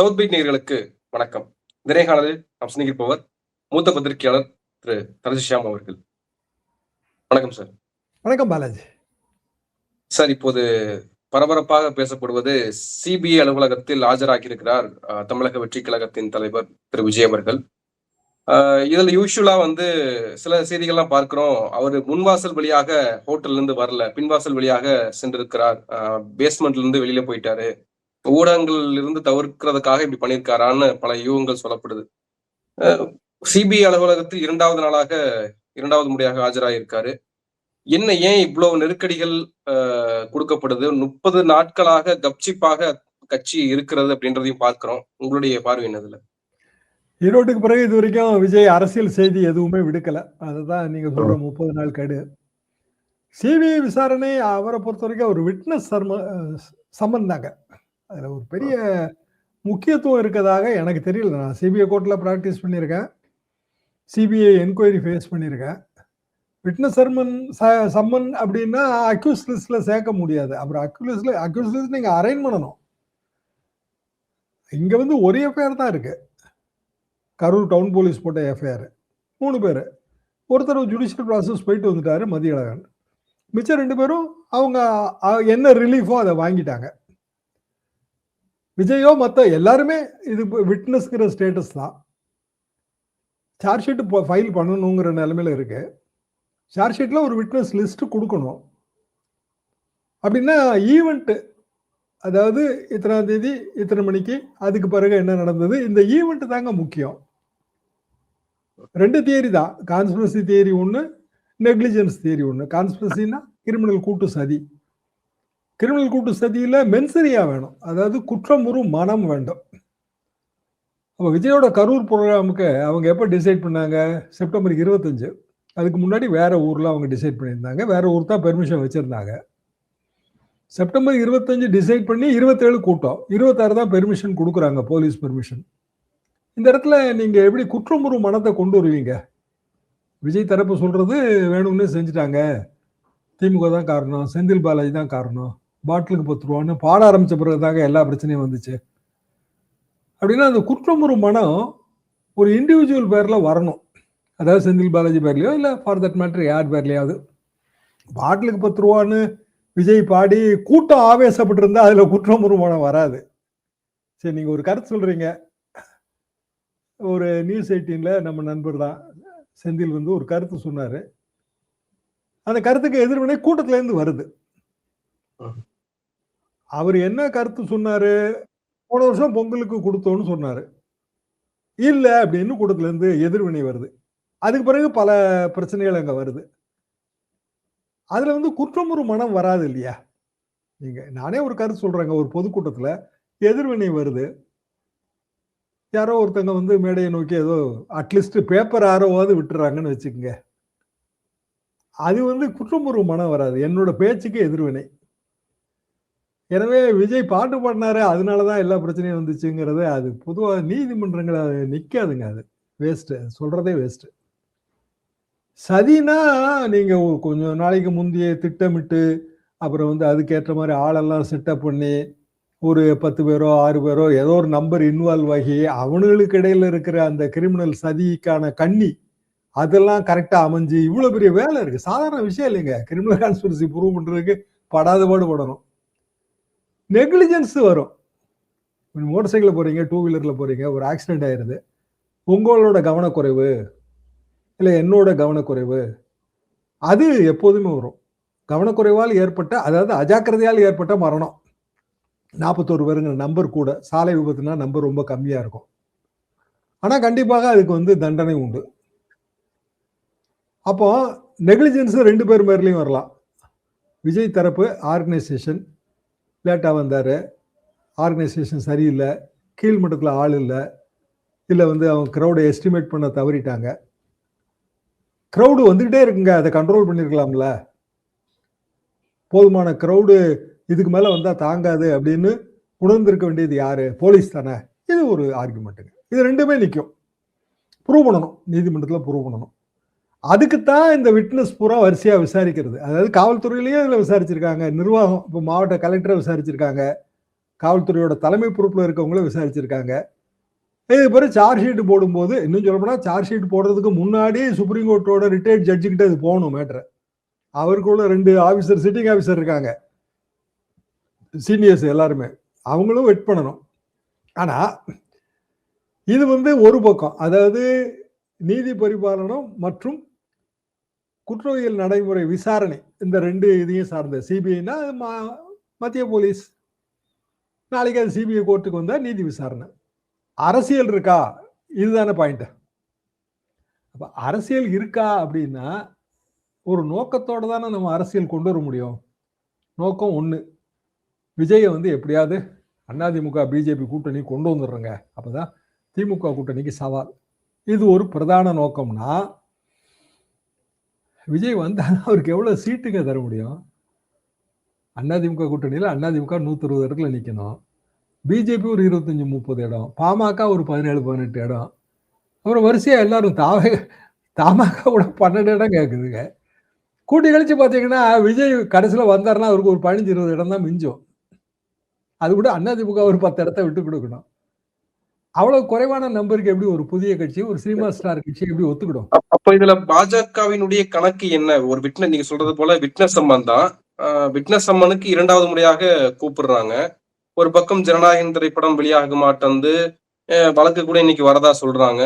South beat நேயர்களுக்கு வணக்கம். இந்த நேர்காணலில் நாம் சிந்திப்பவர் மூத்த பத்திரிகையாளர் திரு தரஜிஷாம் அவர்கள். வணக்கம் சார். வணக்கம் பாலாஜி. சார் இப்போது பரபரப்பாக பேசப்படுவது சிபிஐ அலுவலகத்தில் ஆஜராகியிருக்கிறார் தமிழக வெற்றி கழகத்தின் தலைவர் திரு விஜய் அவர்கள். இதுல யூஸ்வலா வந்து சில செய்திகள்லாம் பார்க்கிறோம். அவர் முன்வாசல் வழியாக ஹோட்டல்ல இருந்து வரல. பின்வாசல் வழியாக சென்றிருக்கிறார். பேஸ்மெண்ட்ல இருந்து வெளியில போயிட்டாரு. ஊடகங்கள் இருந்து தவிர்க்கிறதுக்காக இப்படி பண்ணியிருக்காரான்னு பல யூகங்கள் சொல்லப்படுது. சிபிஐ அலுவலகத்தில் இரண்டாவது நாளாக இரண்டாவது முறையாக ஆஜராயிருக்காரு. என்ன ஏன் இவ்வளவு நெருக்கடிகள் கொடுக்கப்படுது? முப்பது நாட்களாக கப்சிப்பாக கட்சி இருக்கிறது அப்படின்றதையும் பார்க்கிறோம். உங்களுடைய பார்வை என்னதுல ஈரோட்டுக்கு பிறகு இது வரைக்கும் விஜய் அரசியல் செய்தி எதுவுமே விடுக்கல. அதுதான் நீங்க சொல்ற முப்பது நாள் கடு. சிபிஐ விசாரணை அவரை பொறுத்த வரைக்கும் ஒரு விட்னஸ் சர்ம சம்பந்தாங்க. அதில் ஒரு பெரிய முக்கியத்துவம் இருக்கதாக எனக்கு தெரியல. நான் சிபிஐ கோர்ட்டில் ப்ராக்டிஸ் பண்ணியிருக்கேன். சிபிஐ என்கொயரி ஃபேஸ் பண்ணியிருக்கேன். விட்னஸ் சர்மன் ச- சம்மன் அப்படின்னா அக்யூஸ் லிஸ்ட்ல சேர்க்க முடியாது. அப்புறம் அக்யூஸ்ல அக்யூஸ் லிஸ்ட் நீங்கள் அரைன் பண்ணணும். இங்கே வந்து ஒரே எஃப்ஐஆர் தான் இருக்குது கரூர் டவுன் போலீஸ் போட்ட எஃப்ஐஆர் மூணு பேர். ஒருத்தர் ஜுடிஷியல் ப்ராசஸ் போயிட்டு வந்துட்டார் மதியழகன். மிச்சம் ரெண்டு பேரும் அவங்க என்ன ரிலீஃபோ அதை வாங்கிட்டாங்க. விஜயோ மற்ற எல்லாருமே இது விட்னஸ்ங்கிற ஸ்டேட்டஸ் தான். சார்ஜ் ஷீட் ஃபைல் பண்ணணுங்கிற நிலமையில இருக்கு. சார்ஜ் ஷீட்டில் ஒரு விட்னஸ் லிஸ்ட் கொடுக்கணும். அப்படின்னா ஈவெண்ட்டு அதாவது இத்தனாம் தேதி இத்தனை மணிக்கு அதுக்கு பிறகு என்ன நடந்தது? இந்த ஈவெண்ட் தாங்க முக்கியம். ரெண்டு தியரி தான். கான்ஸ்பிரசி தியரி ஒன்று நெக்லிஜென்ஸ் தியரி ஒன்று கான்ஸ்பிரசின்னா கிரிமினல் கூட்டு சதி. கிரிமினல் கூட்டு சதியில் மென்சரியா வேணும். அதாவது குற்றம் ஒரு மனம் வேண்டும். அப்போ விஜயோட கரூர் ப்ரோக்ராமுக்கு அவங்க எப்போ டிசைட் பண்ணாங்க? செப்டம்பர் இருபத்தஞ்சு. அதுக்கு முன்னாடி வேற ஊரில் அவங்க டிசைட் பண்ணியிருந்தாங்க. வேற ஊர் தான் பெர்மிஷன் வச்சுருந்தாங்க. செப்டம்பர் இருபத்தஞ்சு டிசைட் பண்ணி இருபத்தேழு கூட்டம். இருபத்தாறு தான் பெர்மிஷன் கொடுக்குறாங்க போலீஸ் பெர்மிஷன் இந்த இடத்துல நீங்கள் எப்படி குற்றமுறு மனத்தை கொண்டு வருவீங்க? விஜய் தரப்பு சொல்கிறது வேணும்னு செஞ்சுட்டாங்க. திமுக தான் காரணம் செந்தில் பாலாஜி தான் காரணம். பாட்டிலுக்கு பத்து ரூபான்னு பாட ஆரம்பித்த பிறகுதாங்க எல்லா பிரச்சனையும் வந்துச்சு. அப்படின்னா அந்த குற்றமுறு மனம் ஒரு இண்டிவிஜுவல் பேரில் வரணும். அதாவது செந்தில் பாலாஜி பேர்லையோ இல்லை ஃபார் தட் மேட்ரு யார் பேர்லையாவது. பாட்டிலுக்கு பத்து ரூபான்னு விஜய் பாடி கூட்டம் ஆவேசப்பட்டு அதில் அதுல மனம் வராது. சரி நீங்கள் ஒரு கருத்து சொல்கிறீங்க ஒரு நியூஸ் எயிட்டீனில் நம்ம நண்பர் தான் செந்தில் வந்து ஒரு கருத்து சொன்னார். அந்த கருத்துக்கு எதிர்வினை கூட்டத்துலேருந்து வருது. அவர் என்ன கருத்து சொன்னாரு? போன வருஷம் பொங்கலுக்கு கொடுத்தோன்னு சொன்னாரு. இல்லை அப்படின்னு கூட்டத்துலேருந்து எதிர்வினை வருது. அதுக்கு பிறகு பல பிரச்சனைகள் அங்கே வருது. அதில் வந்து குற்றமுறு மனம் வராது இல்லையா? நீங்கள் நானே ஒரு கருத்து சொல்கிறேங்க ஒரு பொதுக்கூட்டத்தில் எதிர்வினை வருது. யாரோ ஒருத்தங்க வந்து மேடையை நோக்கி ஏதோ அட்லீஸ்ட் பேப்பர் ஆரோவாவது விட்டுறாங்கன்னு வச்சுக்கோங்க. அது வந்து குற்றமுறு மனம் வராது. என்னோட பேச்சுக்கு எதிர்வினை. எனவே விஜய் பாட்டு பாடினாரு அதனாலதான் எல்லா பிரச்சனையும் வந்துச்சுங்கிறது அது. பொதுவாக நீதிமன்றங்களை அது நிக்காதுங்க அது. வேஸ்ட் சொல்றதே வேஸ்ட் சதினா நீங்க கொஞ்சம் நாளைக்கு முந்தைய திட்டமிட்டு அப்புறம் வந்து அதுக்கேற்ற மாதிரி ஆளெல்லாம் செட்டப் பண்ணி ஒரு பத்து பேரோ ஆறு பேரோ ஏதோ ஒரு நம்பர் இன்வால்வ் ஆகி அவனுங்களுக்கு இடையில இருக்கிற அந்த கிரிமினல் சதிக்கான கண்ணி அதெல்லாம் கரெக்டாக அமைஞ்சு இவ்வளோ பெரிய வேலை இருக்குது சாதாரண விஷயம் இல்லைங்க. கிரிமினல் கான்ஸ்பிரசி ப்ரூவ் பண்ணுறதுக்கு படாத பாடு படணும். நெக்லிஜென்ஸ் வரும். மோட்டர் சைக்கிளில் போகிறீங்க டூ வீலரில் போகிறீங்க ஒரு ஆக்சிடென்ட் ஆயிடுது உங்களோட கவனக்குறைவு இல்லை என்னோட கவனக்குறைவு அது எப்போதுமே வரும். கவனக்குறைவால் ஏற்பட்ட அதாவது அஜாக்கிரதையால் ஏற்பட்ட மரணம். நாற்பத்தோரு பேருங்கிற நம்பர் கூட சாலை விபத்துனா நம்பர் ரொம்ப கம்மியாக இருக்கும். ஆனால் கண்டிப்பாக அதுக்கு வந்து தண்டனை உண்டு. அப்போ நெக்லிஜென்ஸ் ரெண்டு பேர் மேர்லேயும் வரலாம். விஜய் தரப்பு ஆர்கனைசேஷன் லேட்டாக வந்தார். ஆர்கனைசேஷன் சரியில்லை. கீழ்மட்டத்தில் ஆள் இல்லை. இல்லை வந்து அவங்க க்ரௌடை எஸ்டிமேட் பண்ண தவறிட்டாங்க. க்ரௌடு வந்துக்கிட்டே இருக்குங்க. அதை கண்ட்ரோல் பண்ணியிருக்கலாம்ல போதுமான க்ரௌடு இதுக்கு மேலே வந்தால் தாங்காது அப்படின்னு உணர்ந்திருக்க வேண்டியது யார்? போலீஸ் தானே. இது ஒரு ஆர்குமெண்ட்டுங்க இது ரெண்டுமே நிற்கும் ப்ரூவ் பண்ணணும். நீதிமன்றத்தில் ப்ரூவ் பண்ணணும். அதுக்குத்தான் இந்த விட்னஸ் பூரா வரிசையாக விசாரிக்கிறது. அதாவது காவல்துறையிலேயே இதில் விசாரிச்சிருக்காங்க. நிர்வாகம் இப்போ மாவட்ட கலெக்டரை விசாரிச்சிருக்காங்க. காவல்துறையோட தலைமை பொறுப்பில் இருக்கவங்களும் விசாரிச்சிருக்காங்க. இது பிறகு சார்ஜ் ஷீட் போடும்போது இன்னும் சொல்லப்போனால் சார்ஜ் ஷீட் போடுறதுக்கு முன்னாடி சுப்ரீம் கோர்ட்டோட ரிட்டையர்ட் ஜட்ஜுக்கிட்ட இது போகணும் மேட்ரு அவருக்குள்ள ரெண்டு ஆஃபீஸர் சிட்டிங் ஆஃபீஸர் இருக்காங்க. சீனியர்ஸ் எல்லாருமே. அவங்களும் வெட் பண்ணணும். ஆனால் இது வந்து ஒரு பக்கம். அதாவது நீதி பரிபாலனம் மற்றும் குற்றவியல் நடைமுறை விசாரணை இந்த ரெண்டு இதையும் சார்ந்த சிபிஐனா மத்திய போலீஸ். நாளைக்கு அது சிபிஐ கோர்ட்டுக்கு வந்தால் நீதி விசாரணை. அரசியல் இருக்கா? இதுதானே பாயிண்ட் அப்போ அரசியல் இருக்கா அப்படின்னா ஒரு நோக்கத்தோடு தானே நம்ம அரசியல் கொண்டு வர முடியும். நோக்கம் ஒன்று விஜயை வந்து எப்படியாவது அதிமுக பிஜேபி கூட்டணி கொண்டு வந்துடுறேங்க. அப்போ தான் திமுக கூட்டணிக்கு சவால். இது ஒரு பிரதான நோக்கம்னா விஜய் வந்தால் அவருக்கு எவ்வளோ சீட்டுங்க தர முடியும்? அதிமுக கூட்டணியில் அதிமுக நூத்தி இருபது இடத்துல நிற்கணும் பிஜேபி ஒரு இருபத்தஞ்சி முப்பது இடம். பாமக ஒரு பதினேழு பதினெட்டு இடம். அப்புறம் வரிசையாக எல்லாரும் தாவே தமாக கூட பன்னெண்டு இடம் கேட்குதுங்க கூட்டி கழிச்சு பார்த்தீங்கன்னா விஜய் கடைசியில் வந்தாருன்னா அவருக்கு ஒரு பதினஞ்சு இருபது இடம் தான் மிஞ்சும். அது கூட அதிமுக ஒரு பத்து இடத்த விட்டு கொடுக்கணும். அவ்வளவு குறைவான நம்பருக்கு எப்படி ஒரு புதிய கட்சி ஒரு சினிமா ஸ்டார் கட்சி எப்படி ஒத்துக்கிடும்? அப்- அப்ப இதுல பாஜகவினுடைய கணக்கு என்ன? ஒரு விட்னஸ் நீங்க சொல்றது போல விட்னஸ் சம்மன் தான். விட்னஸ் சம்மனுக்கு இரண்டாவது முறையாக கூப்பிடுறாங்க. ஒரு பக்கம் ஜனநாயகன் திரைப்படம் வெளியாக மாட்டேந்து வழக்கு கூட இன்னைக்கு வரதா சொல்றாங்க.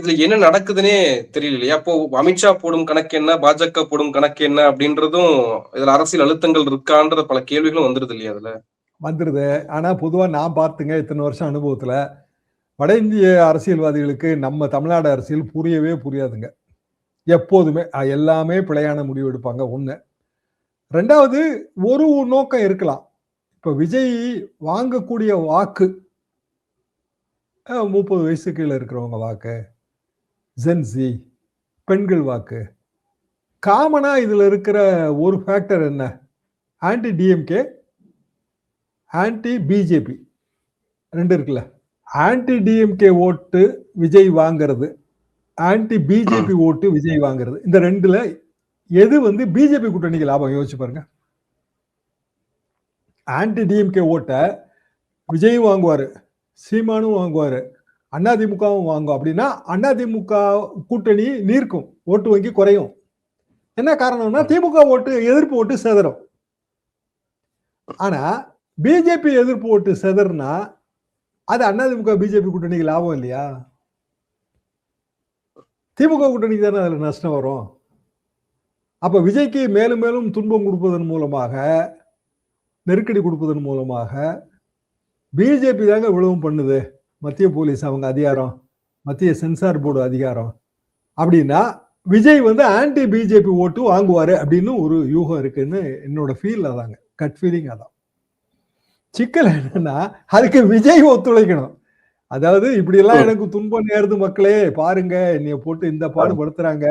இதுல என்ன நடக்குதுன்னே தெரியல இல்லையா அப்போ அமித்ஷா போடும் கணக்கு என்ன? பாஜக போடும் கணக்கு என்ன? அப்படின்றதும் இதுல அரசியல் அழுத்தங்கள் இருக்கான்ற பல கேள்விகளும் வந்துருது இல்லையா அதுல? வந்துருது. ஆனா பொதுவா நான் பார்த்துங்க இத்தனை வருஷம் அனுபவத்துல. வட இந்திய அரசியல்வாதிகளுக்கு நம்ம தமிழ்நாடு அரசியல் புரியவே புரியாதுங்க. எப்போதுமே எல்லாமே பிழையான முடிவு எடுப்பாங்க ஒன்று ரெண்டாவது ஒரு நோக்கம் இருக்கலாம். இப்போ விஜய் வாங்கக்கூடிய வாக்கு முப்பது வயசு கீழே இருக்கிறவங்க வாக்கு ஜென்சி பெண்கள் வாக்கு. காமனாக இதில் இருக்கிற ஒரு ஃபேக்டர் என்ன? ஆன்டி டிஎம்கே ஆன்டி பிஜேபி ரெண்டு இருக்குல்ல? ஆன்டி டிஎம்கே ஓட்டு விஜய் வாங்குறது ஆன்டி பிஜேபி ஓட்டு விஜய் வாங்குறது. இந்த ரெண்டுல எது வந்து பிஜேபி கூட்டணிக்கு லாபம்? யோசிச்சு பாருங்க. ஆன்டி டிஎம்கே ஓட்டை விஜயும் வாங்குவாரு சீமானும் வாங்குவாரு அதிமுகவும் வாங்கும். அப்படின்னா அதிமுக கூட்டணி நீர்க்கும் ஓட்டு வங்கி குறையும். என்ன காரணம்னா திமுக ஓட்டு எதிர்ப்பு ஓட்டு செதறும். ஆனா பிஜேபி எதிர்ப்பு ஓட்டு செதறுனா அது அதிமுக பிஜேபி கூட்டணிக்கு லாபம் இல்லையா? திமுக கூட்டணிக்கு தானே அதில் நஷ்டம் வரும். அப்போ விஜய்க்கு மேலும் மேலும் துன்பம் கொடுப்பதன் மூலமாக நெருக்கடி கொடுப்பதன் மூலமாக பிஜேபி தாங்க விழுவும் பண்ணுது. மத்திய போலீஸ் அவங்க அதிகாரம் மத்திய சென்சார் போர்டு அதிகாரம். அப்படின்னா விஜய் வந்து ஆன்டி பிஜேபி ஓட்டு வாங்குவார் அப்படின்னு ஒரு யூகம் இருக்குன்னு என்னோட ஃபீல் அதாங்க. கட் ஃபீலிங் அதான். சிக்கல் என்னன்னா அதுக்கு விஜய் ஒத்துழைக்கணும். அதாவது இப்படி எல்லாம் எனக்கு துன்பம் நேருது மக்களே பாருங்க என்னைய போட்டு இந்த பாடுபடுத்துறாங்க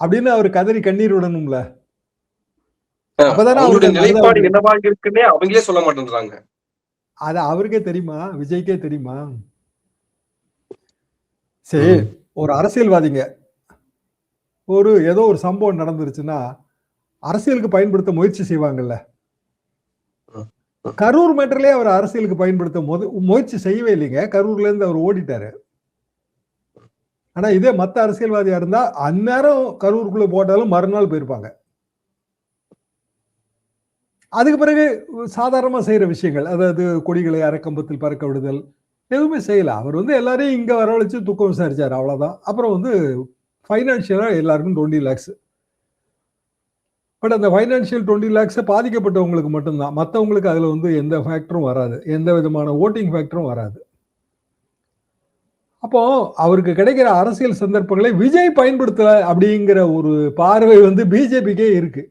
அப்படின்னு அவர் கதறி கண்ணீர் விடணும்ல. அப்பதானே அவருக்கு நிலைப்பாடு என்னவாக இருக்குன்னே அவங்களே சொல்ல மாட்டேன்றாங்க. அது அவருக்கே தெரியுமா? விஜய்க்கே தெரியுமா? சரி ஒரு அரசியல்வாதிங்க. ஒரு ஏதோ ஒரு சம்பவம் நடந்துருச்சுன்னா அரசியலுக்கு பயன்படுத்த முயற்சி செய்வாங்கல்ல. கரூர் மேட்டர்லயே அவர் அரசியலுக்கு பயன்படுத்த போது முயற்சி செய்யவே இல்லைங்க. கரூர்ல இருந்து அவர் ஓடிட்டாரு. ஆனா இதே மத்த அரசியல்வாதியா இருந்தா அந்நேரம் கரூருக்குள்ள போட்டாலும் மறுநாள் போயிருப்பாங்க. அதுக்கு பிறகு சாதாரணமா செய்யற விஷயங்கள் அதாவது கொடிகளை அரைக்கம்பத்தில் பறக்க விடுதல் எதுவுமே செய்யல. அவர் வந்து எல்லாரையும் இங்க வரவழைச்சு துக்கம் விசாரிச்சாரு அவ்வளவுதான். அப்புறம் வந்து ஃபைனான்சியலா எல்லாருக்கும் டுவெண்ட்டி லேக்ஸ் பட் அந்த ஃபைனான்சியல் டுவெண்ட்டி லேக்ஸ் பாதிக்கப்பட்டவங்களுக்கு மட்டும்தான். மற்றவங்களுக்கு அதுல வந்து எந்த ஃபேக்டரும் வராது. எந்த விதமான ஓட்டிங் ஃபேக்டரும் வராது. அப்போ அவருக்கு கிடைக்கிற அரசியல் சந்தர்ப்பங்களை விஜய் பயன்படுத்தல அப்படிங்கிற ஒரு பார்வை வந்து பிஜேபிக்கே இருக்கு.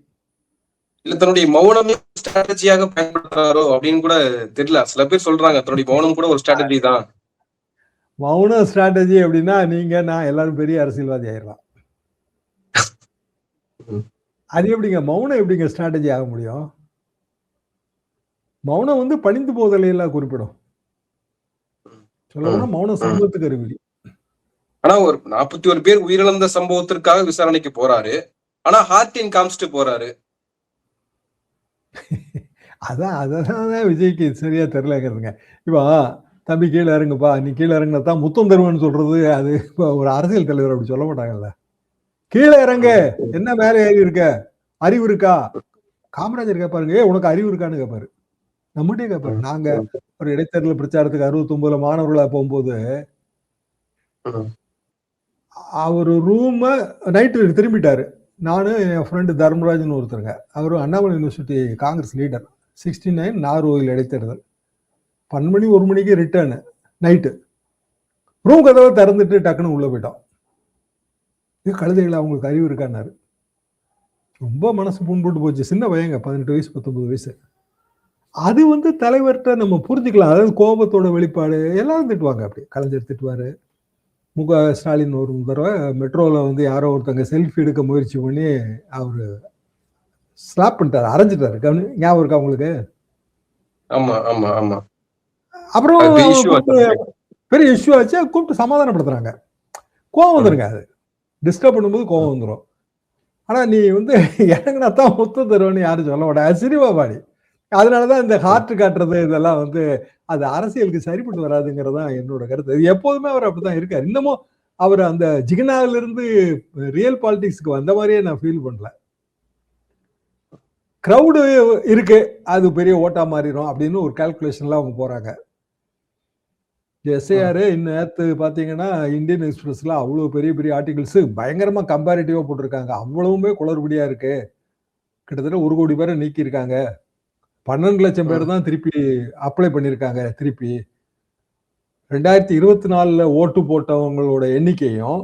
இல்ல தன்னுடைய மௌனமே ஸ்ட்ராட்டஜியாக பயன்படுத்துறாரோ அப்படின்னு கூட தெரியல. சில பேர் சொல்றாங்க தன்னுடைய மௌனம் கூட ஒரு ஸ்ட்ராட்டஜி தான். மௌன ஸ்ட்ராட்டஜி அப்படின்னா நீங்க நான் எல்லாரும் பெரிய அரசியல்வாதி ஆயிடலாம். அது எப்படிங்க? மௌனம் எப்படிங்க ஸ்ட்ராட்டஜி ஆக முடியும்? மௌனம் வந்து பணிந்து போதலை எல்லாம் குறிப்பிடும். சொல்லணும்னா மௌனம் சம்பவத்துக்கு அறிகுறி ஆனா ஒரு நாற்பத்தி ஒரு பேர் உயிரிழந்த சம்பவத்திற்காக விசாரணைக்கு போறாரு. ஆனா ஹார்டின் காமிச்சிட்டு போறாரு. அதான் அதெல்லாம் தான் விஜய்க்கு சரியா தெரியலங்கிறதுங்க. இப்போ தம்பி கீழே இறங்குப்பா. நீ கீழே இறங்கினா தான் முத்தம் தருவேன்னு சொல்றது அது இப்போ ஒரு அரசியல் தலைவர் அப்படி சொல்ல மாட்டாங்கல்ல. கீழே இறங்கு. என்ன வேலை ஏறி இருக்க? அறிவு இருக்கா? காமராஜர் கேட்பாருங்க ஏ உனக்கு அறிவு இருக்கான்னு கேட்பாரு நம்மகிட்டே கேட்பாரு நாங்க ஒரு இடைத்தேர்தல் பிரச்சாரத்துக்கு அறுபத்தி ஒன்பதுல மாணவர்களா போகும்போது அவர் ரூம் நைட்டு திரும்பிட்டாரு. நானும் என் ஃப்ரெண்டு தர்மராஜன் ஒருத்தருங்க. அவரும் Annamalai university Congress leader sixty nine நார்வோயில் இடைத்தேர்தல். பன்னெண்டு மணி ஒரு மணிக்கு ரிட்டர்னு நைட்டு ரூம் கதவை திறந்துட்டு டக்குன்னு உள்ள போயிட்டோம் இது கழுதைகள் அவங்களுக்கு அறிவு இருக்கான்னாரு. ரொம்ப மனசு புண்பட்டு போச்சு. சின்ன பையங்க பதினெட்டு வயசு பத்தொன்பது வயசு. அது வந்து தலைவர்கிட்ட நம்ம புரிஞ்சுக்கலாம். அதாவது கோபத்தோட வெளிப்பாடு எல்லாரும் திட்டுவாங்க அப்படி. கலைஞர் திட்டுவாரு. முக ஸ்டாலின் ஒரு தடவை மெட்ரோவில் வந்து யாரோ ஒருத்தங்க செல்ஃபி எடுக்க முயற்சி பண்ணி அவர் ஸ்லாப் பண்ணிட்டாரு அரைஞ்சிட்டாரு. கவனி ஞாபகம் இருக்கா உங்களுக்கு? ஆமா ஆமா ஆமா. அப்புறம். பெரிய இஷ்யூ ஆச்சு. கூப்பிட்டு சமாதானப்படுத்துறாங்க. கோவம் வந்துருங்க அது. டிஸ்டர்ப் பண்ணும்போது கோவம் வந்துடும் ஆனா நீ வந்து இறங்கினா தான் முத்தம் தருவேன்னு யாரும் சொல்ல மாட்டாங்க அது சினிமா பாடி. அதனாலதான் இந்த ஹார்ட் காட்டுறது இதெல்லாம் வந்து அது அரசியலுக்கு சரிப்பட்டு வராதுங்கிறது தான் என்னோட கருத்து. எப்போதுமே அவர் அப்படிதான் இருக்காரு. இன்னமும் அவர் அந்த ஜிகனாவில இருந்து ரியல் பாலிடிக்ஸ்க்கு வந்த மாதிரியே நான் ஃபீல் பண்ணல. கிரவுடு இருக்கு. அது பெரிய ஓட்டா மாறிடும் அப்படின்னு ஒரு கால்குலேஷன்ல அவங்க போறாங்க. எஸ்ஐஆர் நேத்து பாத்தீங்கன்னா இந்தியன் எக்ஸ்பிரஸ்ல அவ்வளவு பெரிய பெரிய ஆர்டிகல்ஸ் பயங்கரமா கம்பேரிட்டிவா போட்டிருக்காங்க. அவ்வளவுமே குளறுபடியா இருக்கு. கிட்டத்தட்ட ஒரு கோடி பேரை நீக்கி இருக்காங்க பன்னெண்டு லட்சம் பேர் தான் திருப்பி அப்ளை பண்ணியிருக்காங்க திருப்பி. ரெண்டாயிரத்தி இருபத்தி நாலுல ஓட்டு போட்டவங்களோட எண்ணிக்கையும்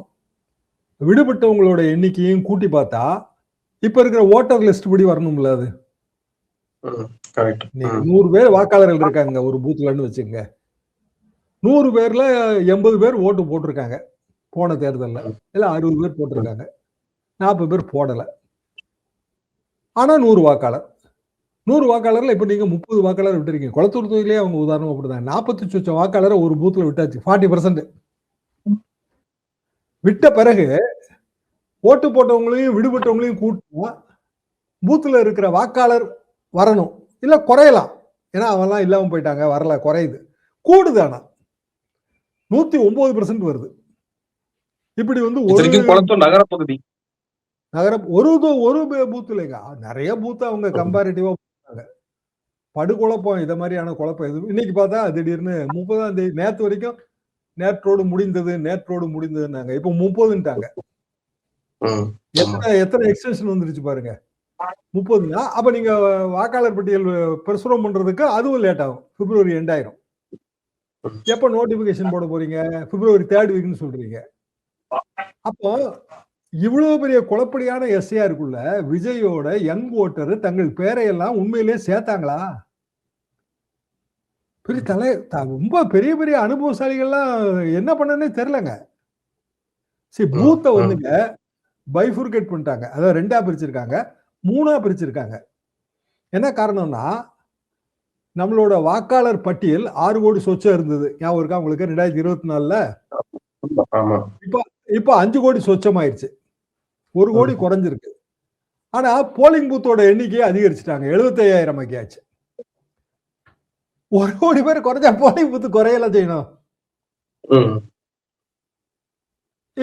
விடுபட்டவங்களோட எண்ணிக்கையும் கூட்டி பார்த்தா இப்ப இருக்கிற ஓட்டர் லிஸ்ட் படி வரணும்ல அது. நூறு பேர் வாக்காளர்கள் இருக்காங்க ஒரு பூத்லன்னு வச்சுங்க நூறு பேர்ல எண்பது பேர் ஓட்டு போட்டிருக்காங்க போன தேர்தலில். இல்லை அறுபது பேர் போட்டிருக்காங்க. நாற்பது பேர் போடலை. ஆனால் நூறு வாக்காளர். நூறு வாக்காளரில் இப்போ நீங்கள் முப்பது வாக்காளர் விட்டுருக்கீங்க. குளத்தூர் தொகுதியிலே அவங்க உதாரணம் அப்படிதான் நாற்பத்தி சொச்சம் வாக்காளரை ஒரு பூத்தில் விட்டாச்சு. ஃபார்ட்டி பர்சன்ட் விட்ட பிறகு ஓட்டு போட்டவங்களையும் விடுபட்டவங்களையும் கூட்டினா பூத்தில் இருக்கிற வாக்காளர் வரணும். இல்லை குறையலாம். ஏன்னா அவன்லாம் இல்லாமல் போயிட்டாங்க. வரல குறையுது. கூடுது ஆனால் நூத்தி ஒன்பது பெர்சன்ட் வருது. இப்படி வந்து ஒரு இத்தனைக்கும் குளத்தூர் நகர பகுதி நகரம் ஒரு ஒரு பூத் இல்லைங்க. நிறைய பூத் அவங்க கம்பேரிட்டிவா படுகுழப்பம் இத மாதிரியான குழப்பம் எதுவும் இன்னைக்கு பார்த்தா திடீர்னு முப்பதாம் தேதி நேத்து வரைக்கும் நேற்றோடு முடிந்தது நேற்றோடு முடிந்ததுன்னாங்க. இப்போ முப்பதுன்ட்டாங்க. எத்தனை எத்தனை எக்ஸ்டென்ஷன் வந்துருச்சு பாருங்க. முப்பதுனா அப்ப நீங்க வாக்காளர் பட்டியல் பிரசுரம் பண்றதுக்கு அதுவும் லேட் ஆகும். பிப்ரவரி எண்ட் ஆயிரும் எப்ப நோட்டிபிகேஷன் போட போறீங்க? பிப்ரவரி தேர்ட் வீக்னு சொல்றீங்க. அப்போ இவ்வளவு பெரிய குழப்படியான எஸ்ஐஆருக்குள்ள விஜயோட யங் ஓட்டர் தங்கள் பேரை எல்லாம் உண்மையிலேயே சேர்த்தாங்களா? பெரிய தலை ரொம்ப பெரிய பெரிய அனுபவசாலிகள்லாம் என்ன பண்ணனே தெரியலங்க. சரி பூத்தை. வந்துங்க பைஃபுர்கேட் பண்ணிட்டாங்க. அதாவது ரெண்டா பிரிச்சிருக்காங்க மூணா பிரிச்சிருக்காங்க. என்ன காரணம்னா நம்மளோட வாக்காளர் பட்டியல் ஆறு கோடி சொச்சம் இருந்தது. ஞாபகம் இருக்கா? உங்களுக்கு ரெண்டாயிரத்தி இருபத்தி நாலுல? ஆமா. இப்ப அஞ்சு கோடி சொச்சமாயிருச்சு. ஒரு கோடி குறைஞ்சிருக்கு. ஆனா போலிங் பூத்தோட எண்ணிக்கையை அதிகரிச்சுட்டாங்க. எழுபத்தையாயிரம் ஆக்கியாச்சு ஒரு கோடி பேர் குறைஞ்சா போலிங் பூத்து குறையல செய்யணும்.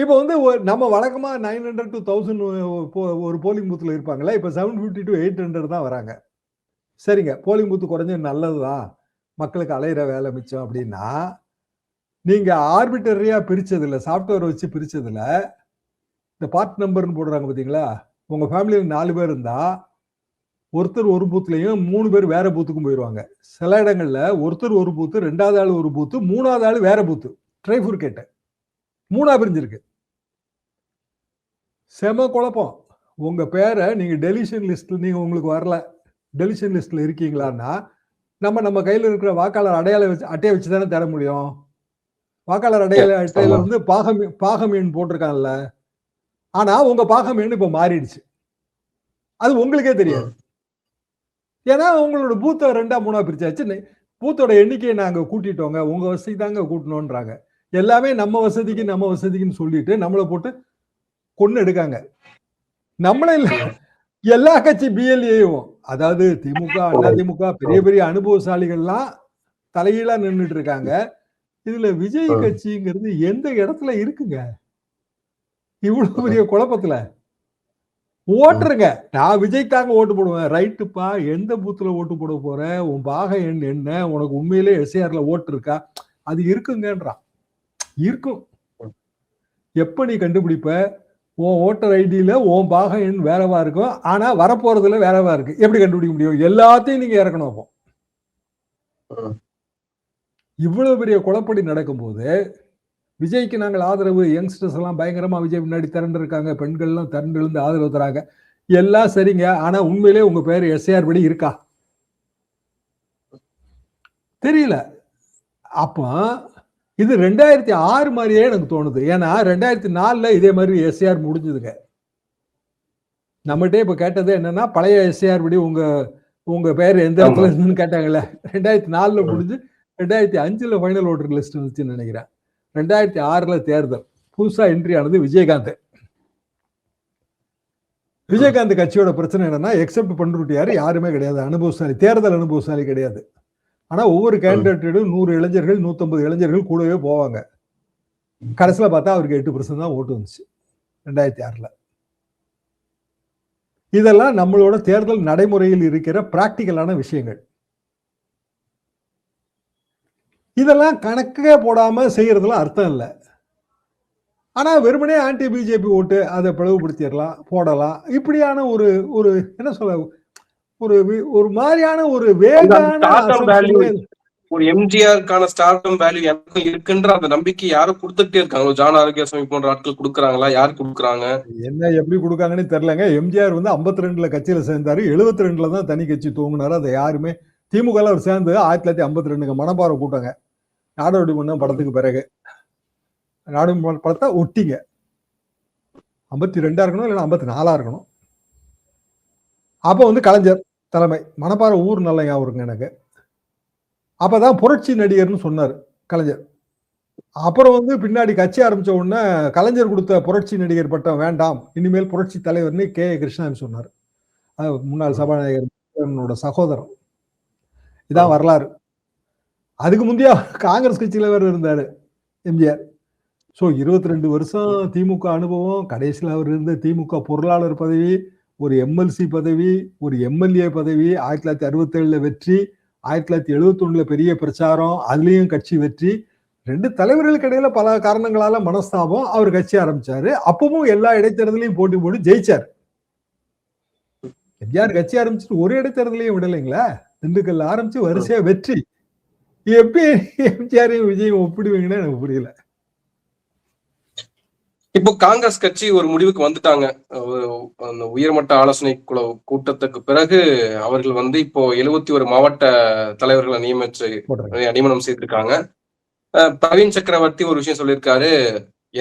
இப்போ வந்து நம்ம வழக்கமா நைன் ஹண்ட்ரட் டு தௌசண்ட் ஒரு போலிங் பூத்துல இருப்பாங்களா இப்ப seven fifty to eight hundred தான் வராங்க. சரிங்க போலிங் பூத்து குறைஞ்சது நல்லதுதான் மக்களுக்கு அலையிற வேலை மிச்சம் அப்படின்னா நீங்கள் ஆர்பிட்டரியாக பிரிச்சதுல சாஃப்ட்வேர் வச்சு பிரித்ததில் இந்த பார்ட் நம்பர்னு போடுறாங்க பார்த்தீங்களா உங்கள் ஃபேமிலியில் நாலு பேர் இருந்தால் ஒருத்தர் ஒரு பூத்துலேயும் மூணு பேர் வேற பூத்துக்கும் போயிடுவாங்க சில இடங்களில் ஒருத்தர் ஒரு பூத்து ரெண்டாவது ஆள் ஒரு பூத்து மூணாவது ஆள் வேற பூத்து ட்ரைஃபுர்கேட்டு மூணா பிரிஞ்சிருக்கு. செம குழப்பம். உங்கள் பேரை நீங்கள் டெலிஷன் லிஸ்ட்டில் நீங்கள் உங்களுக்கு வரல. டெலிஷன் லிஸ்ட்ல இருக்கீங்களான்னா நம்ம நம்ம கையில இருக்கிற வாக்காளர் அடையாள வச்சு அட்டையை வச்சு தானே தர முடியும். வாக்காளர் அடையாள அட்டையில. வந்து பாகம் பாகம் எண் போட்டிருக்கான்ல. ஆனா உங்க பாகம் எண் இப்ப மாறிடுச்சு. அது உங்களுக்கே தெரியாது. ஏன்னா உங்களோட பூத்தை ரெண்டா மூணா பிரிச்சாச்சு. பூத்தோட எண்ணிக்கையை நாங்க கூட்டிட்டோங்க. உங்க வசதி தாங்க கூட்டணும்ன்றாங்க. எல்லாமே நம்ம வசதிக்கு நம்ம வசதிக்குன்னு சொல்லிட்டு நம்மளை போட்டு கொன்னு எடுக்காங்க. நம்மளே இல்ல. எல்லா கட்சி பிஎல்ஏயும் அதாவது திமுக அண்ணா திமுக பெரிய பெரிய அனுபவசாலிகள்லாம் தலைகீழா நின்னுட்டு இருக்காங்க. இதுல விஜய். கட்சிங்கிறது எந்த இடத்துல இருக்குங்க? இவ்வளவு பெரிய குழப்பத்துல. ஓட்டுருங்க. நான் விஜய்க்காக ஓட்டு போடுவேன். ரைட்டுப்பா எந்த பூத்துல ஓட்டு போட போற? உன் பாக எண் என்ன? உனக்கு உண்மையிலே எஸ்ஏஆர்ல ஓட்டு இருக்கா? அது இருக்குங்கன்றான். இருக்கும். எப்ப நீ கண்டுபிடிப்ப? உன் ஓட்டர் ஐடியில் உன் பாக எண் வேறவா இருக்கும் ஆனால் வரப்போறதுல வேறவா இருக்கு. எப்படி கண்டுபிடிக்க முடியும்? எல்லாத்தையும் நீங்க இறக்கணும் அப்போ. இவ்வளோ இவ்வளவு பெரிய குழப்படி நடக்கும்போது விஜய்க்கு நாங்கள் ஆதரவு யங்ஸ்டர்ஸ் எல்லாம் பயங்கரமா விஜய் முன்னாடி திரண்டு இருக்காங்க பெண்கள்லாம் திரண்டு இருந்து ஆதரவு தராங்க எல்லாம் சரிங்க. ஆனா உண்மையிலே உங்க பேர் எஸ்ஏஆர் படி இருக்கா? தெரியல. அப்போ இது ரெண்டாயிரத்தி ஆறு மாதிரியே எனக்கு தோணுது. ஏன்னா ரெண்டாயிரத்தி நாலுல இதே மாதிரி எஸ்ஏஆர் முடிஞ்சதுங்க. நம்மகிட்ட இப்ப கேட்டது என்னன்னா பழைய எஸ்ஏஆர் படி உங்க உங்க பேர் எந்த இடத்துல. இருந்துன்னு கேட்டாங்கல்ல. ரெண்டாயிரத்தி நாலுல. முடிஞ்சு ரெண்டாயிரத்தி அஞ்சுல ஃபைனல் ஓட்டர் லிஸ்ட் வந்துச்சுன்னு நினைக்கிறேன். ரெண்டாயிரத்தி ஆறுல தேர்தல். புதுசா என்ட்ரி ஆனது விஜயகாந்த். விஜயகாந்த் கட்சியோட பிரச்சனை என்னன்னா எக்ஸப்ட் பண்ருட்டியாரு யாருமே கிடையாது. அனுபவசாலி தேர்தல் அனுபவசாலி கிடையாது. ஆனா ஒவ்வொரு கேண்டிடேட்டும் நூறு இளைஞர்கள் நூத்தம்பது இளைஞர்கள் கூடவே போவாங்க. கடைசியில பார்த்தா அவருக்கு எட்டு பர்சன்ட் தான் ஓட்டு வந்துச்சு ரெண்டாயிரத்தி ஆறுல. இதெல்லாம் நம்மளோட தேர்தல் நடைமுறையில் இருக்கிற பிராக்டிக்கலான விஷயங்கள். இதெல்லாம் கணக்கே போடாம செய்யறதுல அர்த்தம் இல்லை. ஆனா வெறுமனே ஆன்டி பிஜேபி ஓட்டு அதை பிளவுபடுத்திடலாம் போடலாம். இப்படியான ஒரு ஒரு என்ன சொல்ல ஒரு ஒரு மாதிரியான ஒரு வேகான ஒரு எம்ஜிஆருக்கான ஸ்டார்டம் வேல்யூ எனக்கும் இருக்குன்ற அந்த நம்பிக்கை யாரும் கொடுத்துட்டே இருக்காங்க ஜான் ஆரோக்கியசாமி போன்ற ஆட்கள் கொடுக்குறாங்களா? யார் கொடுக்குறாங்க? என்ன எப்படி கொடுக்காங்கன்னு தெரியலங்க. எம்ஜிஆர் வந்து 52 ரெண்டுல கட்சியில சேர்ந்தாரு. 72 ரெண்டுல தான் தனி கட்சி தூங்கினாரு அதை யாருமே திமுக அவர் சேர்ந்து ஆயிரத்தி தொள்ளாயிரத்தி ஐம்பத்தி ரெண்டுங்க மணப்பாறை கூட்டங்க நாடோடி மன்னம் படத்துக்கு பிறகு. மன்னம் படத்தை ஒட்டிங்க. ஐம்பத்தி ரெண்டா இருக்கணும் இல்லைன்னா ஐம்பத்தி நாலா இருக்கணும். அப்போ வந்து கலைஞர். தலைமை. மணப்பாறை ஊர் நல்ல ஞாபகம் இருக்குங்க எனக்கு. அப்பதான் புரட்சி நடிகர்னு சொன்னார் கலைஞர். அப்புறம் வந்து பின்னாடி கட்சி ஆரம்பிச்ச உடனே கலைஞர் கொடுத்த புரட்சி நடிகர் பட்டம் வேண்டாம் இனிமேல் புரட்சி தலைவர்னு கே. கிருஷ்ணாமி சொன்னார். அது முன்னாள் சபாநாயகர் சகோதரன் இதான் வரலாறு. அதுக்கு முந்தைய காங்கிரஸ் கட்சியில வேற இருந்தாரு எம்ஜிஆர். ஸோ இருபத்தி ரெண்டு வருஷம் திமுக அனுபவம் கடைசியில் அவர் இருந்த திமுக பொருளாளர் பதவி ஒரு எம்எல்சி பதவி ஒரு எம்எல்ஏ பதவி ஆயிரத்தி தொள்ளாயிரத்தி அறுபத்தேழுல வெற்றி ஆயிரத்தி தொள்ளாயிரத்தி எழுபத்தொன்னுல பெரிய பிரச்சாரம் அதுலேயும் கட்சி வெற்றி. ரெண்டு தலைவர்களுக்கு இடையில பல காரணங்களால மனஸ்தாபம். அவர் கட்சி ஆரம்பிச்சாரு. அப்பவும் எல்லா இடைத்தேர்தலையும் போட்டி போட்டு ஜெயிச்சார். எம்ஜிஆர் கட்சி ஆரம்பிச்சுட்டு ஒரு இடைத்தேர்தலையும் விடலைங்களா? திண்டுக்கல்ல ஆரம்பிச்சு வரிசையா வெற்றி. எப்படி எம்ஜிஆரையும் விஜயும் ஒப்பிடுவீங்கன்னா எனக்கு புரியல. இப்போ காங்கிரஸ் கட்சி ஒரு முடிவுக்கு வந்துட்டாங்க. அந்த உயர்மட்ட ஆலோசனை குழு கூட்டத்துக்கு பிறகு அவர்கள் வந்து இப்போ எழுபத்தி ஒரு மாவட்ட தலைவர்களை நியமிச்சு நியமனம் செய்திருக்காங்க. பிரவீன் சக்கரவர்த்தி ஒரு விஷயம் சொல்லியிருக்காரு.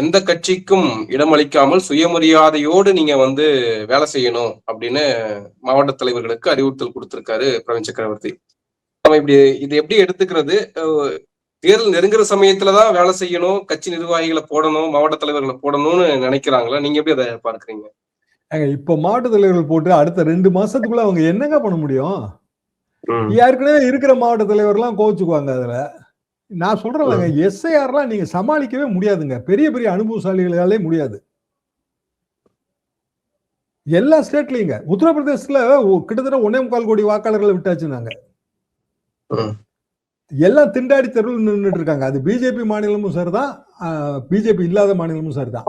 எந்த கட்சிக்கும் இடமளிக்காமல் சுயமரியாதையோடு நீங்க வந்து வேலை செய்யணும் அப்படின்னு மாவட்ட தலைவர்களுக்கு அறிவுறுத்தல் கொடுத்திருக்காரு பிரவீன் சக்கரவர்த்தி. நம்ம இப்படி இது எப்படி எடுத்துக்கிறது? தேர்தல் நெருங்குற சமயத்துலதான் வேலை செய்யணும் கட்சி நிர்வாகிகளை போடணும் மாவட்ட தலைவர்களை போடணும்னு நினைக்கிறாங்களா? நீங்க எப்படி அதை பார்க்கறீங்க? ஏங்க, இப்ப மாவட்ட தலைவர்கள் போட்டு அடுத்த ரெண்டு மாசத்துக்குள்ள அவங்க என்னங்க பண்ண முடியும்? ஏற்கனவே இருக்கிற மாவட்ட தலைவர்லாம் கோவிச்சுக்குவாங்க அதுல. நான் சொல்றேன்லங்க எஸ்ஐஆர்லாம் நீங்க சமாளிக்கவே முடியாதுங்க. பெரிய பெரிய அனுபவசாலிகளாலே முடியாது. எல்லா ஸ்டேட்லயுங்க. உத்தரப்பிரதேசத்துல கிட்டத்தட்ட ஒன்னே முக்கால் கோடி வாக்காளர்களை விட்டாச்சு நாங்க எல்லாம் திண்டாடி தெருவில் நின்றுட்டு இருக்காங்க அது பிஜேபி மாநிலமும் சரிதான் பிஜேபி இல்லாத மாநிலமும் சரிதான்.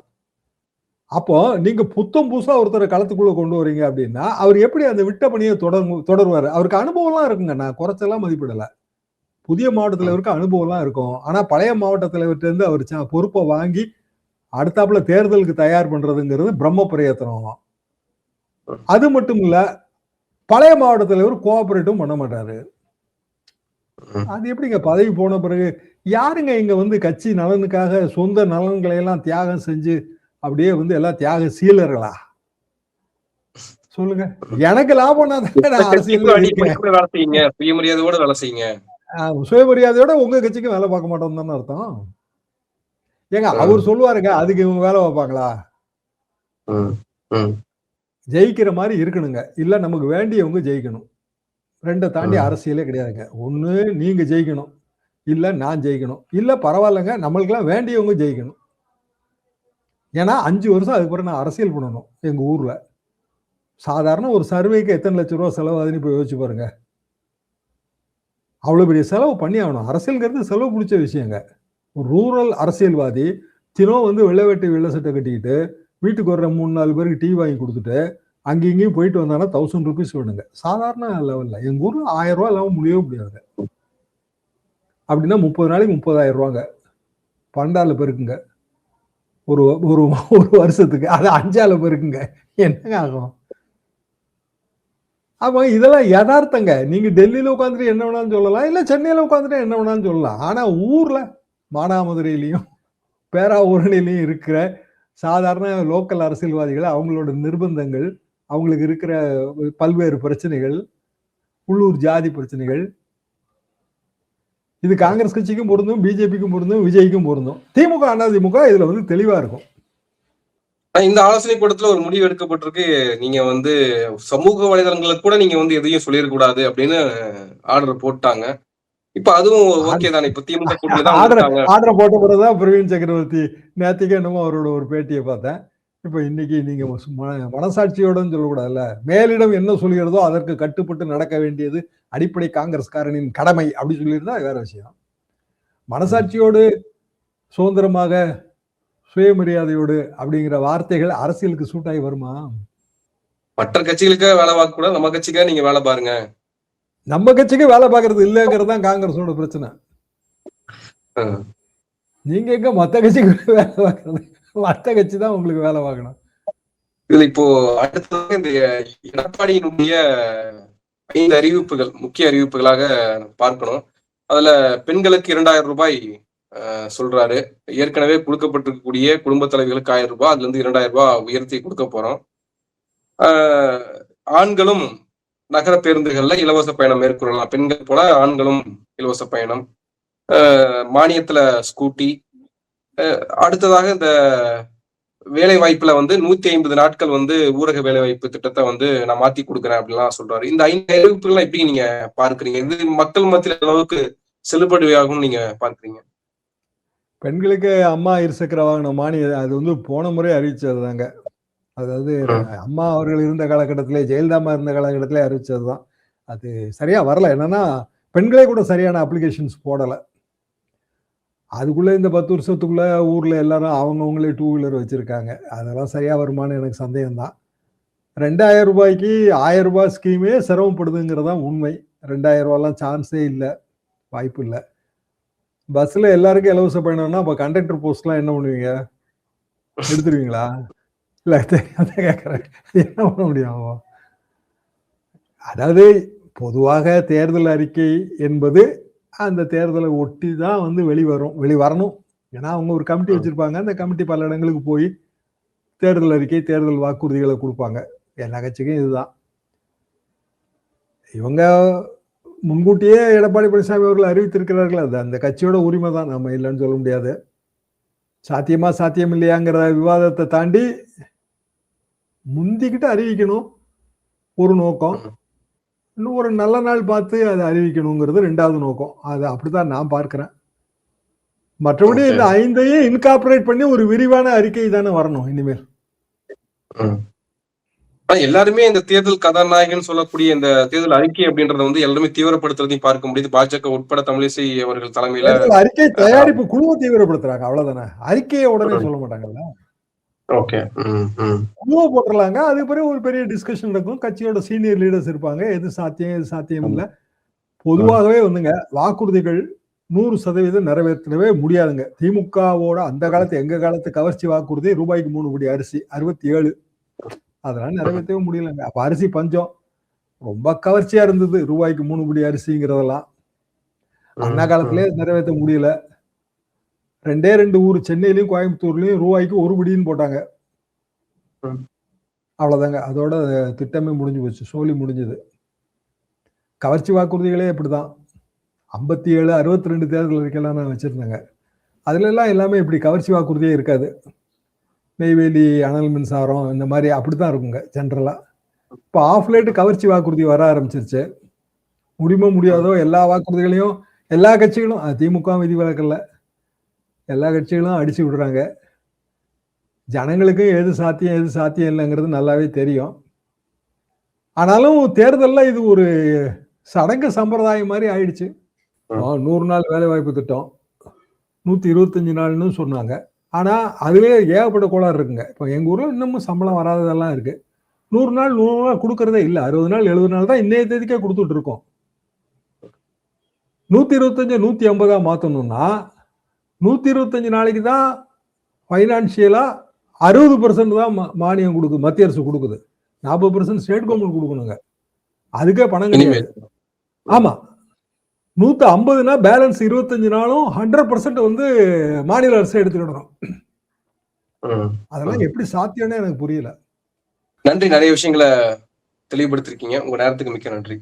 அப்போ நீங்க புத்தம் புதுசா ஒருத்தரை களத்துக்குள்ள கொண்டு வரீங்க அப்படின்னா அவர் எப்படி அந்த விட்ட பணியை தொடர் தொடருவார்? அவருக்கு அனுபவம்லாம் இருக்குங்க. நான் குறைச்செல்லாம் மதிப்பிடல. புதிய மாவட்ட தலைவருக்கு அனுபவம்லாம் இருக்கும். ஆனா பழைய மாவட்ட தலைவர்கிட்ட இருந்து அவர் பொறுப்பை வாங்கி அடுத்தாப்புல தேர்தலுக்கு தயார் பண்றதுங்கிறது பிரம்ம பிரயத்தனம் அது மட்டும் இல்ல பழைய மாவட்ட தலைவர் கோஆபரேட்டும் பண்ண மாட்டாரு. அது எப்படிங்க? பதவி போன பிறகு யாருங்க இங்க வந்து கட்சி நலனுக்காக சொந்த நலன்களை எல்லாம் தியாகம் செஞ்சு அப்படியே வந்து எல்லாம் தியாக சீலர்களா? சொல்லுங்க. எனக்கு லாபம்னா செய்யுங்க. சுயமரியாதையோட வேலை செய்யுங்க. ஆஹ் சுயமரியாதையோட உங்க கட்சிக்கு வேலை பார்க்க மாட்டோம் தானே அர்த்தம். ஏங்க. அவர் சொல்லுவாருங்க அதுக்கு இவங்க வேலை ம். ஜெயிக்கிற மாதிரி இருக்கணுங்க. இல்ல நமக்கு வேண்டியவங்க ஜெயிக்கணும். ரெண்டை தாண்டி. அரசியலே கிடையாதுங்க. ஒண்ணு நீங்க ஜெயிக்கணும். இல்ல நான் ஜெயிக்கணும். இல்ல பரவாயில்லைங்க நம்மளுக்கெல்லாம் வேண்டியவங்க ஜெயிக்கணும். ஏன்னா அஞ்சு வருஷம் அதுக்கப்புறம் நான் அரசியல் பண்ணணும் எங்க ஊர்ல. சாதாரண ஒரு சர்வேக்கு எத்தனை லட்சம் ரூபா செலவாகுதுன்னு இப்போ யோசிச்சு பாருங்க. அவ்வளவு பெரிய செலவு பண்ணி ஆகணும். அரசியல்ங்கிறது செலவு பிடிச்ச விஷயங்க. ஒரு ரூரல் அரசியல்வாதி தினம் வந்து வெள்ளை வெட்டி வெள்ளை சட்டை கட்டிக்கிட்டு வீட்டுக்கு வர்ற மூணு நாலு பேருக்கு டீ வாங்கி கொடுத்துட்டு அங்கே இங்கேயும் போயிட்டு வந்தாங்கன்னா தௌசண்ட் ருபீஸ் விடுங்க சாதாரண லெவலில் எங்கள் ஊரில் ஆயிரம் ரூபா இல்லாமல் முடியவே முடியாது அப்படின்னா முப்பது நாளைக்கு முப்பதாயிரம் ரூபாங்க. பன்னெண்டாவில் பெருக்குங்க. ஒரு ஒரு ஒரு வருஷத்துக்கு. அது அஞ்சாவில் பெருக்குங்க. என்னங்க ஆகும்? ஆமாம் இதெல்லாம் யதார்த்தங்க. நீங்கள் டெல்லியில் உட்காந்துட்டு என்ன வேணாலும் சொல்லலாம். இல்லை சென்னையில் உட்காந்துட்டு என்ன வேணாலும் சொல்லலாம். ஆனால் ஊரில் மானாமதுரையிலையும் பேராவூரணிலையும் இருக்கிற சாதாரண லோக்கல் அரசியல்வாதிகள் அவங்களோட நிர்பந்தங்கள் அவங்களுக்கு இருக்கிற பல்வேறு பிரச்சனைகள் உள்ளூர் ஜாதி பிரச்சனைகள். இது காங்கிரஸ் கட்சிக்கும் பொருந்தும் பிஜேபிக்கும் பொருந்தும் விஜய்க்கும் பொருந்தும். திமுக அதிமுக இதுல வந்து தெளிவா இருக்கும். இந்த ஆலோசனை கூட்டத்துல ஒரு முடிவு எடுக்கப்பட்டிருக்கு. நீங்க வந்து சமூக வலைதளங்களுக்கு கூட நீங்க வந்து எதையும் சொல்லிடக் கூடாது அப்படின்னு ஆர்டர் போட்டாங்க. இப்ப அதுவும் ஓகே தானே. இப்ப திமுக. ஆர்டர் போட்ட பிறகுதான் பிரவீன் சக்கரவர்த்தி நேத்திக்கு என்னமோ அவரோட ஒரு பேட்டியை பார்த்தேன். இப்ப இன்னைக்கு நீங்க மன- மனசாட்சியோடன்னு சொல்லக்கூடாதுல்ல. மேலிடம் என்ன சொல்கிறதோ அதற்கு கட்டுப்பட்டு நடக்க வேண்டியது அடிப்படை காங்கிரஸ்காரனின் கடமை அப்படி சொல்லியிருந்தா வேற விஷயம். மனசாட்சியோடு சுதந்திரமாக சுயமரியாதையோடு அப்படிங்கிற வார்த்தைகள் அரசியலுக்கு சூட்டாகி வருமா? மற்ற கட்சிகளுக்கு வேலை பார்க்க கூட நம்ம கட்சிக்கா நீங்க வேலை பாருங்க. நம்ம கட்சிக்கு வேலை பார்க்கறது இல்லைங்கிறது தான் காங்கிரஸோட பிரச்சனை. நீங்க எங்க மத்த கட்சிக்கு வேலை பார்க்கறது? வட்ட கட்சி தான் உங்களுக்கு வேலை வாங்கணும். இதுல இப்போ அடுத்தது இந்த எடப்பாடியினுடைய ஐந்து அறிவிப்புகள் முக்கிய அறிவிப்புகளாக பார்க்கணும். அதுல பெண்களுக்கு இரண்டாயிரம் ரூபாய் சொல்றாரு. ஏற்கனவே கொடுக்கப்பட்டிருக்கக்கூடிய குடும்ப தலைவிகளுக்கு ஆயிரம் ரூபாய் அதுல இருந்து இரண்டாயிரம் ரூபாய் உயர்த்தி கொடுக்க போறோம். ஆண்களும் நகர பேருந்துகள்ல இலவச பயணம் மேற்கொள்ளலாம். பெண்கள் போல ஆண்களும் இலவச பயணம். மானியத்துல ஸ்கூட்டி அடுத்ததாக இந்த வேலை வாய்ப்புல வந்து நூத்தி ஐம்பது நாட்கள் வந்து ஊரக வேலை வாய்ப்பு திட்டத்தை வந்து நான் மாத்தி கொடுக்குறேன் அப்படிலாம் சொல்றாரு. இந்த ஐந்து அறிவிப்புகள்லாம் எப்படி நீங்க பார்க்கறீங்க? இது மக்கள் மத்தியில் அளவுக்கு செல்லுபடியாகும் நீங்க பார்க்கறீங்க? பெண்களுக்கு அம்மா இருசக்கர வாகன மானியம் அது வந்து போன முறை அறிவிச்சது தாங்க அதாவது. அம்மா அவர்கள் இருந்த காலகட்டத்திலே ஜெயலலிதாமா இருந்த காலகட்டத்திலே அறிவிச்சது தான் அது சரியா வரல. என்னன்னா பெண்களே கூட சரியான அப்ளிகேஷன்ஸ் போடல. அதுக்குள்ளே இந்த பத்து வருஷத்துக்குள்ளே ஊரில் எல்லாரும் அவங்கவுங்களே டூ வீலர் வச்சுருக்காங்க. அதெல்லாம் சரியாக வருமானு எனக்கு சந்தேகம்தான். ரெண்டாயிரம் ரூபாய்க்கு ஆயிரம் ரூபாய் ஸ்கீமே சிரமப்படுதுங்கிறதான் உண்மை. ரெண்டாயிரம் ரூபாலாம் சான்ஸே இல்லை. வாய்ப்பு இல்லை. பஸ்ஸில் எல்லாருக்கும் இலவச பயணம்னா அப்போ கண்டக்டர் போஸ்ட்லாம் என்ன பண்ணுவீங்க? எடுத்துருவீங்களா? இல்லை தெரியாத கேட்கறேன் என்ன பண்ண முடியும் அதாவது பொதுவாக தேர்தல் அறிக்கை என்பது அந்த தேர்தலை ஒட்டி தான் வந்து வெளிவரும் வெளிவரணும். ஏன்னா அவங்க ஒரு கமிட்டி வச்சிருப்பாங்க. அந்த கமிட்டி பல இடங்களுக்கு போய் தேர்தல் அறிக்கை தேர்தல் வாக்குறுதிகளை கொடுப்பாங்க. எல்லா கட்சிக்கும் இதுதான். இவங்க முன்கூட்டியே எடப்பாடி பழனிசாமி அவர்கள் அறிவித்திருக்கிறார்கள். அது அந்த கட்சியோட உரிமை தான் நம்ம இல்லைன்னு சொல்ல முடியாது. சாத்தியமா சாத்தியம் இல்லையாங்கிற விவாதத்தை தாண்டி முந்திக்கிட்டு அறிவிக்கணும். ஒரு நோக்கம். இன்னும் ஒரு நல்ல நாள் பார்த்து அதை அறிவிக்கணுங்கிறது ரெண்டாவது நோக்கம். அது அப்படித்தான் நான் பார்க்கிறேன். மற்றபடி. இந்த ஐந்தையும் இன்கார்பரேட் பண்ணி ஒரு விரிவான அறிக்கை தானே வரணும் இனிமேல். எல்லாருமே இந்த தேர்தல் கதாநாயகன் சொல்லக்கூடிய இந்த தேர்தல் அறிக்கை அப்படின்றத வந்து எல்லாருமே தீவிரப்படுத்துறதையும் பார்க்க முடியுது. பாஜக உட்பட தமிழிசை அவர்கள் தலைமையில அறிக்கை தயாரிப்பு குழுவை தீவிரப்படுத்துறாங்க. அவ்வளவுதானே? அறிக்கையை உடனே சொல்ல மாட்டாங்கல்ல? குழுவை போட்டுடலாங்க அதுக்கு பிறகு ஒரு பெரிய டிஸ்கஷன் நடக்கும். கட்சியோட சீனியர் லீடர்ஸ் இருப்பாங்க. எது சாத்தியம் எது சாத்தியம் இல்ல. பொதுவாகவே வந்துங்க வாக்குறுதிகள் நூறு சதவீதம் நிறைவேற்றவே முடியாதுங்க. திமுகவோட அந்த காலத்து எங்க காலத்து கவர்ச்சி வாக்குறுதி ரூபாய்க்கு மூணு கோடி அரிசி அறுபத்தி ஏழு அதெல்லாம் நிறைவேற்றவே முடியலங்க. அப்ப அரிசி பஞ்சம். ரொம்ப கவர்ச்சியா இருந்தது. ரூபாய்க்கு மூணு கோடி அரிசிங்கிறதெல்லாம். அண்ணா காலத்திலே நிறைவேற்ற முடியல. ரெண்டே ரெண்டு ஊர் சென்னையிலயும் கோயம்புத்தூர்லயும் ரூபாய்க்கு ஒரு பிடின்னு போட்டாங்க. அவ்வளோதாங்க அவ்வளவுதாங்க. அதோட திட்டமே முடிஞ்சு போச்சு சோழி முடிஞ்சது. கவர்ச்சி வாக்குறுதிகளே இப்படிதான். ஐம்பத்தி ஏழு அறுபத்தி ரெண்டு தேர்தல் அறிக்கையெல்லாம் நான் வச்சிருந்தேங்க. அதுலெல்லாம் எல்லாமே இப்படி கவர்ச்சி வாக்குறுதியே இருக்காது. நெய்வேலி அனல் மின்சாரம் இந்த மாதிரி அப்படித்தான் இருக்குங்க ஜென்ரலா இப்போ ஆஃப் லைட்டு கவர்ச்சி வாக்குறுதி வர ஆரம்பிச்சிருச்சு. முடியுமோ முடியாதோ எல்லா வாக்குறுதிகளையும் எல்லா கட்சிகளும் திமுக விதிவழக்கல்ல எல்லா கட்சிகளும் அடிச்சு விடுறாங்க. ஜனங்களுக்கு எது சாத்தியம் எது சாத்தியம் இல்லைங்கிறது நல்லாவே தெரியும். ஆனாலும் தேர்தலில் இது ஒரு சடங்கு சம்பிரதாயம் மாதிரி ஆயிடுச்சு. நூறு நாள் வேலை வாய்ப்பு திட்டம் நூத்தி இருபத்தஞ்சு நாள்னு சொன்னாங்க. ஆனா அதுலயே ஏகப்பட்ட கோளாறு இருக்குங்க. இப்போ எங்க ஊர்ல இன்னமும் சம்பளம் வராததெல்லாம் இருக்கு. நூறு நாள் நூறு நாள் கொடுக்கறதே இல்லை. அறுபது நாள் எழுபது நாள் தான் இன்னைய தேதிக்கே கொடுத்துட்டு இருக்கோம். நூத்தி இருபத்தஞ்சு நூத்தி ஐம்பதா மாத்தணும்னா நூத்தி இருபத்தஞ்சு நாளைக்கு தான் ஃபைனான்சியலா அறுபது பர்சன்ட் தான் மானியம் கொடுக்குது மத்திய அரசு கொடுக்குது. நாற்பது பர்சன்ட் ஸ்டேட் கவர்மெண்ட் கொடுக்கணுங்க. அதுக்கே பணம் கிடையாது. இனிமேல். ஆமா. நூத்தி ஐம்பதுனா பேலன்ஸ் இருபத்தஞ்சு நாளும் ஹண்ட்ரட் பர்சன்ட் வந்து மாநில அரசு எடுத்துக்கிடணும். அதெல்லாம் எப்படி சாத்தியம்னு எனக்கு புரியல. நன்றி. நிறைய விஷயங்களை தெளிவுபடுத்திருக்கீங்க. உங்க நேரத்துக்கு மிக்க நன்றி.